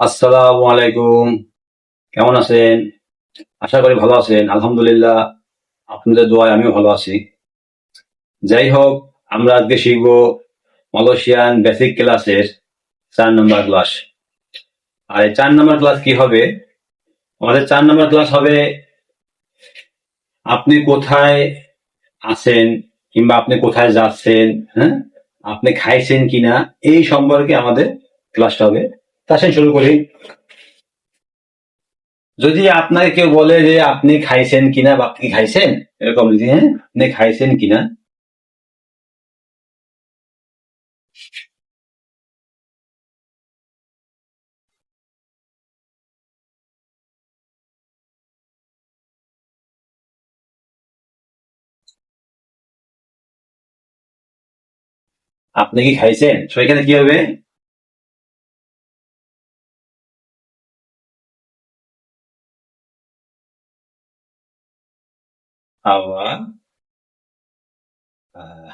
আসসালামু আলাইকুম। কেমন আছেন? আশা করি ভালো আছেন। আলহামদুলিল্লাহ, আপনাদের দোয়ায় আমিও ভালো আছি। যাই হোক, আমরা আজকে শিখব মালয়েশিয়ান বেসিক ক্লাসের চার নম্বর ক্লাস আর এই চার নম্বর ক্লাস কি হবে? আমাদের চার নম্বর ক্লাস হবে, আপনি কোথায় আছেন কিংবা আপনি কোথায় যাচ্ছেন হ্যাঁ? আপনি খাইছেন কিনা, এই সম্পর্কে আমাদের ক্লাসটা হবে। তার শুরু করি। যদি আপনাকে কেউ বলে যে আপনি খাইছেন কিনা বা আপনি খাইছেন, এরকম যদি হ্যাঁ আপনি খাইছেন কিনা। আপনি কি খাইছেন? তো এখানে কি হবে? আওয়া আহ,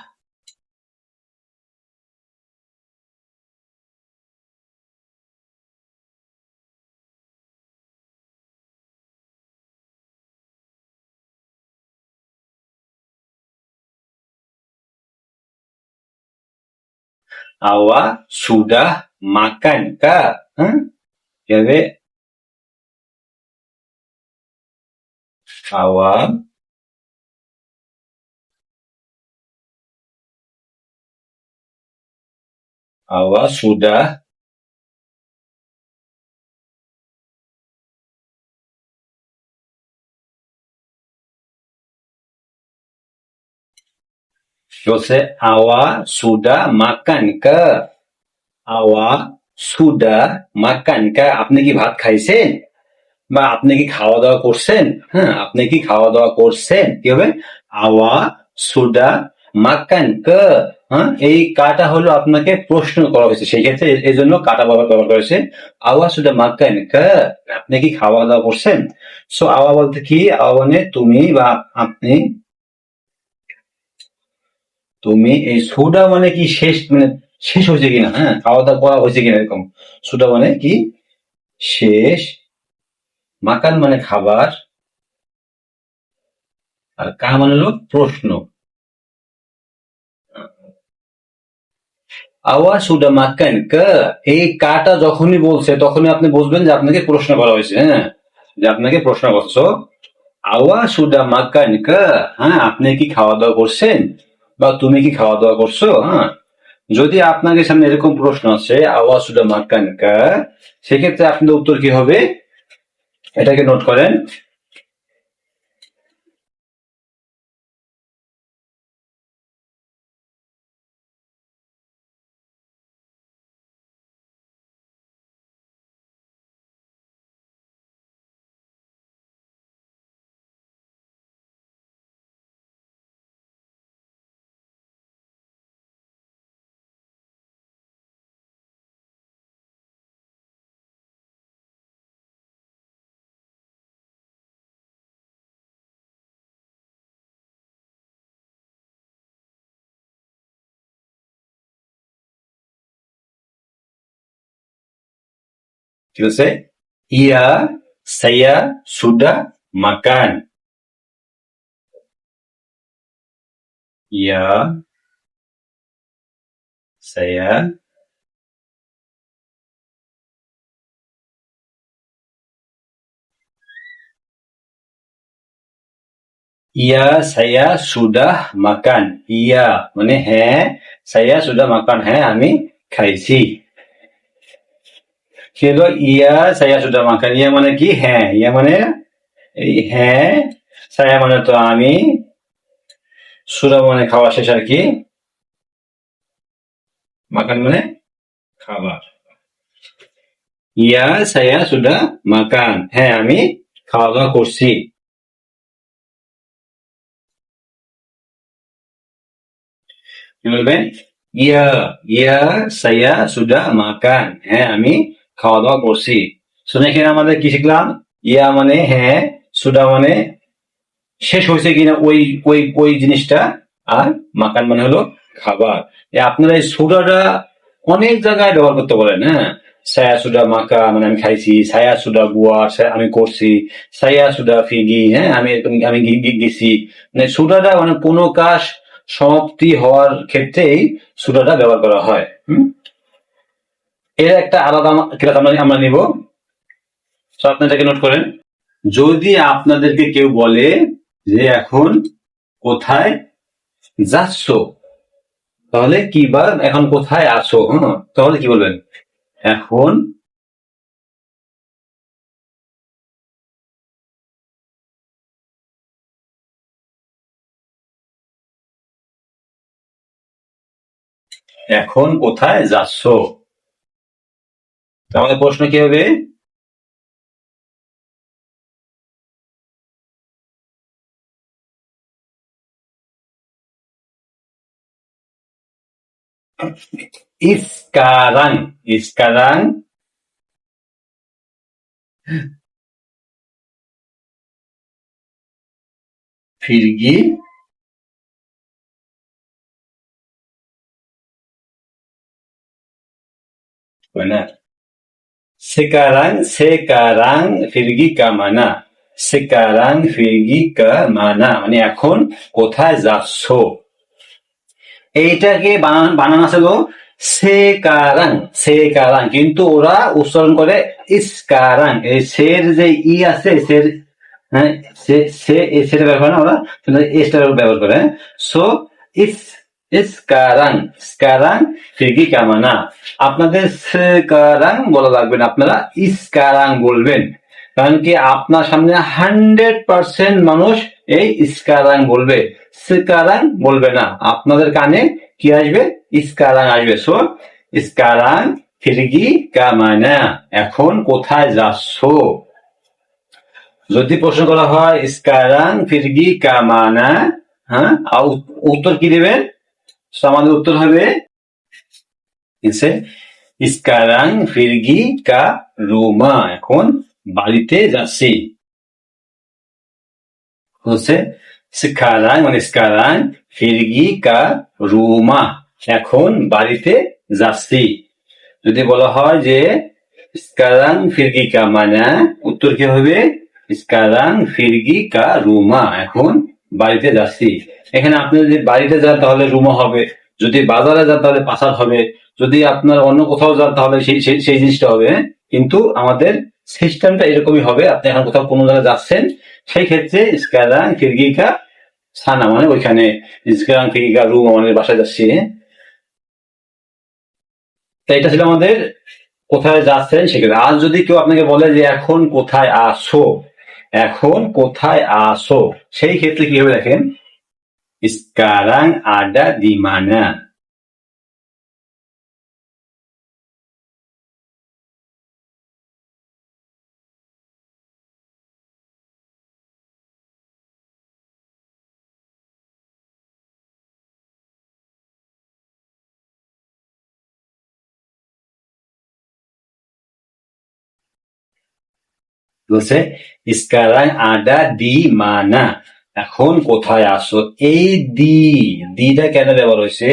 আওয়া sudah makan kah? Hah? কি হবে আওয়া আওয়া sudah বলছে আওয়া সুদা মাকান কা আওয়া সুদা মাকান কা আপনি কি ভাত খাইছেন বা আপনি কি খাওয়া দাওয়া করছেন হ্যাঁ আপনি কি খাওয়া দাওয়া করছেন কি হবে আওয়া সুদা মাকান কা হ্যাঁ? এই কাটা হলো আপনাকে প্রশ্ন করা হয়েছে। সেই ক্ষেত্রে এই জন্য কাটা ব্যবহার ব্যবহার করেছে আওয়া সুদা মাকান আপনি কি খাওয়া দাওয়া করছেন? সো আওয়া বলতে কি? আওয়া মানে তুমি বা আপনি। তুমি এই সুডা মানে কি শেষ মানে শেষ হয়েছে কিনা? হ্যাঁ খাওয়া দাওয়া করা হয়েছে কিনা এরকম? সুডা মানে কি? শেষ। মাকান মানে খাবার। আর কা মানে হলো প্রশ্ন। আওয়া সুডা মাকান কা? এই কাটা যখনই বলছে, তখনই আপনি বুঝবেন যে আপনাকে প্রশ্ন করা হয়েছে হ্যাঁ? যে আপনাকে প্রশ্ন করছ আওয়া সুডা মাকান কা? হ্যাঁ আপনি কি খাওয়া দাওয়া করছেন? বা তুমি কি খাওয়া দাওয়া করছ? হ্যাঁ? যদি আপনাদের সামনে এরকম প্রশ্ন আছে আওয়া সুডা মাকান কা? সেক্ষেত্রে আপনাদের উত্তর কি হবে? এটাকে নোট করেন। ঠিক আছে ইয়া সাইয়া সুডা মাকান ইয়া সাইয়া ইয়া সাইয়া সুডা মাকান ইয়া মানে হ্যাঁ সাইয়া সুডা মাকান হ্যাঁ আমি হলো ইয়া সাইয়া সুডা মাকান ইয়া মানে কি? হ্যাঁ। ইয়া মানে হ্যাঁ সাইয়া মানে তো আমি। সুডা মানে খাওয়া শেষ আর কি। মাকান মানে খাবার। ইয়া সাইয়া সুডা মাকান হ্যাঁ আমি খাওয়া দাওয়া করছি বলবেন? ইয়া ইয়া সাইয়া সুডা মাকান হ্যাঁ আমি খাওয়া দাওয়া করছি। শুনে এখানে আমাদের কি শিখলাম? ইয়া মানে হ্যাঁ সুডা মানে শেষ হয়েছে কিনা ওই ওই ওই জিনিসটা। আর মাকান মানে হলো খাবার। আপনারা এই সুডাটা অনেক জায়গায় ব্যবহার করতে পারেন হ্যাঁ? সায়া সুডা makan মানে আমি খাইছি সায়া সুডা saya- আমি করছি সায়া সুডা ফিগি হ্যাঁ? আমি আমি গেছি। মানে সুডাটা মানে কোনো কাজ সমাপ্তি হওয়ার ক্ষেত্রেই সুডাটা ব্যবহার করা হয়, হুম? এর একটা আলাদা ক্লাস আমরা নিব? আপনি এটাকে নোট করেন। যদি আপনাদেরকে কেউ বলে যে এখন কোথায় যাচ্ছ, তাহলে কি বা এখন কোথায় আছো তাহলে কি বলবেন? এখন এখন কোথায় যাচ্ছ? তাহলে প্রশ্ন কি হবে Sekarang, sekarang pergi benar. Sekarang, sekarang pergi ke mana? Sekarang pergi mana? মানে এখন কোথায় যাচ্ছ এইটাকে বানান আছে গো সেকারাং সেকারাং কিন্তু ওরা উচ্চারণ করে ইসকারাং এই সের যে ই আছে সের হ্যাঁ সে সেটা ব্যবহার না ওরা এসটা ব্যবহার করে সো ইস ইসকারাং স্কারাং ফিরকি কামানা। আপনাদের সেকারাং বলা লাগবে না, আপনারা ইসকারাং বলবেন। কারণ কি আপনার সামনে হান্ড্রেড পার্সেন্ট মানুষ এই ইস্কারাং বলবে। সিকারাং বলবে না। আপনাদের কানে কি আসবে? ইস্কারাং আসবে। সো ইস্কারাং ফিরগি কামানা। এখন কোথায় যাচ্ছ? যদি প্রশ্ন করা হয় ইস্কারাং ফিরগি কামানা হ্যাঁ উত্তর কি দেবেন? So, আমাদের উত্তর হবে ইসে ইস্কারাং ফিরগি কা রুমা এখন বাড়িতে যাচ্ছি। হচ্ছে sekarang মানে sekarang ফিরগি কা রুমা এখন বাড়িতে যাচ্ছি। যদি বলা হয় যে sekarang ফিরগি কা মানা উত্তর কি হবে? sekarang ফিরগি কা রুমা এখন বাড়িতে যাচ্ছি। এখানে আপনি যদি বাড়িতে যান তাহলে রুমা হবে। যদি বাজারে যান তাহলে পাসার হবে। যদি আপনার অন্য কোথাও যান তাহলে সেই, সেই- জিনিসটা হবে হ্যাঁ? কিন্তু আমাদের সিস্টেমটা এরকমই হবে। আপনি এখন কোথাও কোনো জায়গায় যাচ্ছেন, সেই ক্ষেত্রে স্কারাং ফিরগিকা সানা মানে ওইখানে স্কারাং ফিরগিকা রুম আমাদের বাসায় যাচ্ছি হ্যাঁ? তো এটা ছিল আমাদের কোথায় যাচ্ছেন সেক্ষেত্রে। আজ যদি কেউ আপনাকে বলে যে এখন কোথায় আসো এখন কোথায় আসো? সেই ক্ষেত্রে কি হবে দেখেন? স্কারাং আডা দিমানা। বলছে স্কারাং আডা দি মানা। এখন কোথায় আসো এই দি, দিটা কেন ব্যবহার হয়েছে?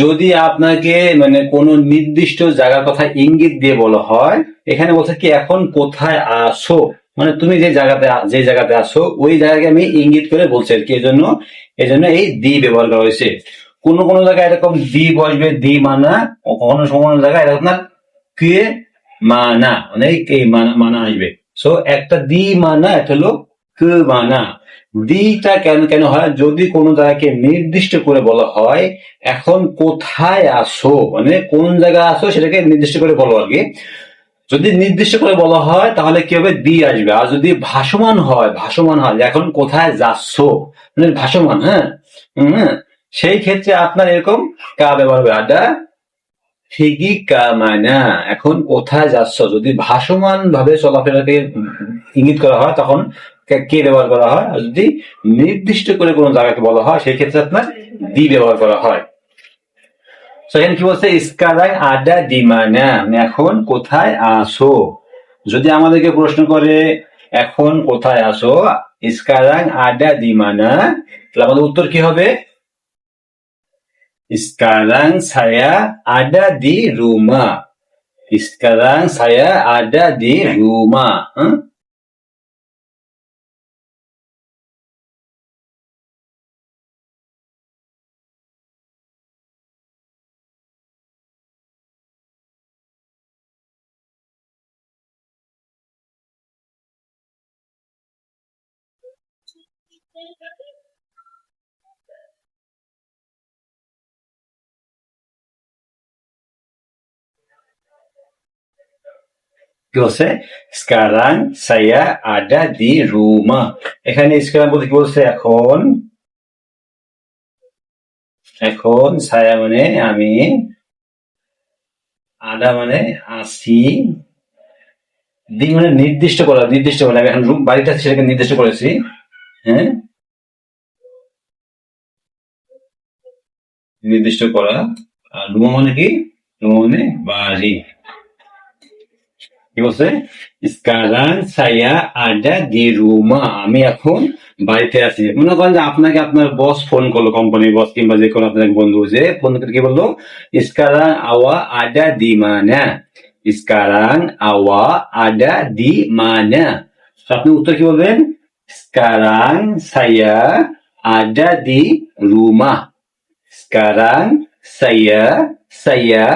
যদি আপনাকে মানে কোন নির্দিষ্ট জায়গার কথা ইঙ্গিত দিয়ে বলা হয়, এখানে বলছে কি, এখন কোথায় আসো মানে তুমি যে জায়গাতে যে জায়গাতে আসো ওই জায়গাকে আমি ইঙ্গিত করে বলছি কি, এজন্য জন্য এই দি ব্যবহার করা হয়েছে। কোন কোন জায়গায় এরকম দি বসবে, দি মানা, কখনো কোনো জায়গায় এরকম না, কে মানা মানে কে মানা মানা আসবে। সো একটা দি মানা, একটা হলো কে মানা। দিটা কেন কেন হয়? যদি কোনো জায়গাকে নির্দিষ্ট করে বলা হয়, এখন কোথায় আসো মানে কোন জায়গায় আসো সেটাকে নির্দিষ্ট করে বলো আর কি। যদি নির্দিষ্ট করে বলা হয়, তাহলে কি হবে? দি আসবে। আর যদি ভাসমান হয় ভাসমান হয় এখন কোথায় যাচ্ছ মানে ভাসমান হ্যাঁ? হম সেই ক্ষেত্রে আপনার এরকম কা ব্যবহার হবে। আডা ফিগি কা মানা এখন কোথায় যাচ্ছ? যদি ভাসমান ভাবে চলাফেরাকে ইঙ্গিত করা হয়, তখন কে- ব্যবহার করা হয়? আর যদি নির্দিষ্ট করে কোনো জায়গাকে বলা হয়, সেই ক্ষেত্রে আপনার দি ব্যবহার করা হয়। তো এখানে কি বলছে? ইস্কারাং আডা দিমানা মানে এখন কোথায় আসো? যদি আমাদেরকে প্রশ্ন করে, এখন কোথায় আসো? ইস্কারাং আডা দিমানা তাহলে আমাদের উত্তর কি হবে? Sekarang saya ada di rumah. sekarang saya ada di rumah Hah? কি বলছে sekarang saya ada di rumah এখানে sekarang বলতে কি বলছে? এখন এখন saya মানে আমি আদা মানে আসি। দি মানে নির্দিষ্ট করা, নির্দিষ্ট মানে আমি এখন রুম, বাড়িটা সেটাকে নির্দিষ্ট করেছি। হ্যাঁ? নির্দিষ্ট করা। আর রুমা মানে কি? রুমা মানে বাড়ি। কি কারণ সাইয়া আড্ডা দি রুমা আমি এখন বাড়িতে আছি। মনে করেন যে আপনাকে আপনার বস ফোন করল কোম্পানির বস কিংবা যে কোনো আপনার বন্ধু যে ফোন করে কি বলল? ইসকারান আওয়া আড্ডা দি মানা ইসকারান আওয়া আড্ডা দি মানা আপনি উত্তর কি বলবেন? কারণ সাইয়া আড্ডা দি রুমা কারণ সাইয়া সাইয়া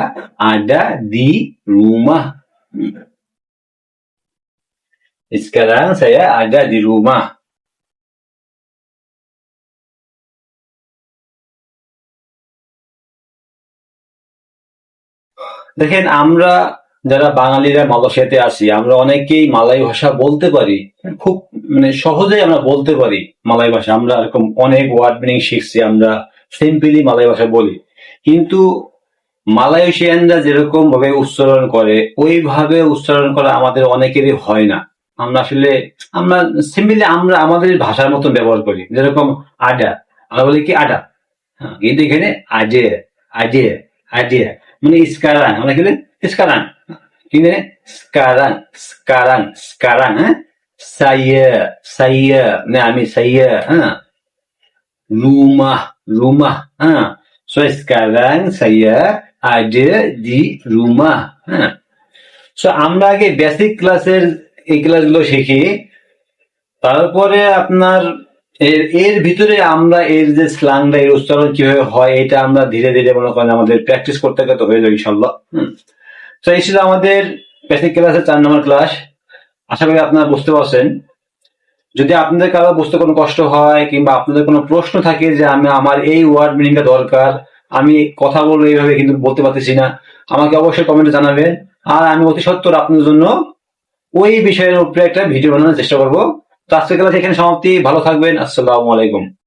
আড্ডা দি Ruma Sekarang saya ada di rumah. দেখেন, আমরা যারা বাঙালিরা মালয়েশিয়াতে আসি আমরা অনেকেই মালাই ভাষা বলতে পারি। খুব মানে সহজেই আমরা বলতে পারি মালাই ভাষা। আমরা এরকম অনেক ওয়ার্ড মিনিং শিখছি, আমরা সিম্পলি মালাই ভাষা বলি। কিন্তু মালয়েশিয়ানরা যেরকম ভাবে উচ্চারণ করে, ওইভাবে উচ্চারণ করা আমাদের অনেকেরই হয় না। আমরা আসলে আমরা সিম্পলি আমরা আমাদের ভাষার মতন ব্যবহার করি। যেরকম আডা আমরা বলি কি আডা? হ্যাঁ, কিন্তু এখানে আজে আজে আজে মানে ইস্কারাং আমরা কি ইস্কারাং কিন্তু sekarang sekarang sekarang হ্যাঁ? saya saya মানে আমি saya হ্যাঁ? rumah rumah হ্যাঁ? So sekarang saya ada di rumah হ্যাঁ? সো আমরা আগে বেসিক ক্লাসের এই ক্লাসগুলো শিখি। তারপরে আপনার এর এর ভিতরে আমরা এর যে স্লাংটা এর উচ্চারণ কীভাবে হয়, এটা আমরা ধীরে ধীরে মনে করেন আমাদের প্র্যাকটিস করতে করতে হয়ে যাবে ইনশাল্লাহ তো এই ছিল আমাদের বেসিক ক্লাসের চার নম্বর ক্লাস আশা করি আপনারা বুঝতে পারছেন। যদি আপনাদের কারও বুঝতে কোনো কষ্ট হয় কিংবা আপনাদের কোনো প্রশ্ন থাকে যে আমি, আমার এই ওয়ার্ড মিনিংটা দরকার, আমি কথা বলব এইভাবে কিন্তু বলতে পারতেছি না, আমাকে অবশ্যই কমেন্টে জানাবেন। আর আমি অতি সত্তর আপনাদের জন্য ওই বিষয়ের উপরে একটা ভিডিও বানানোর চেষ্টা করব। তো আজকের ক্লাস এখানে সমাপ্তি। ভালো থাকবেন। আসসালামু আলাইকুম।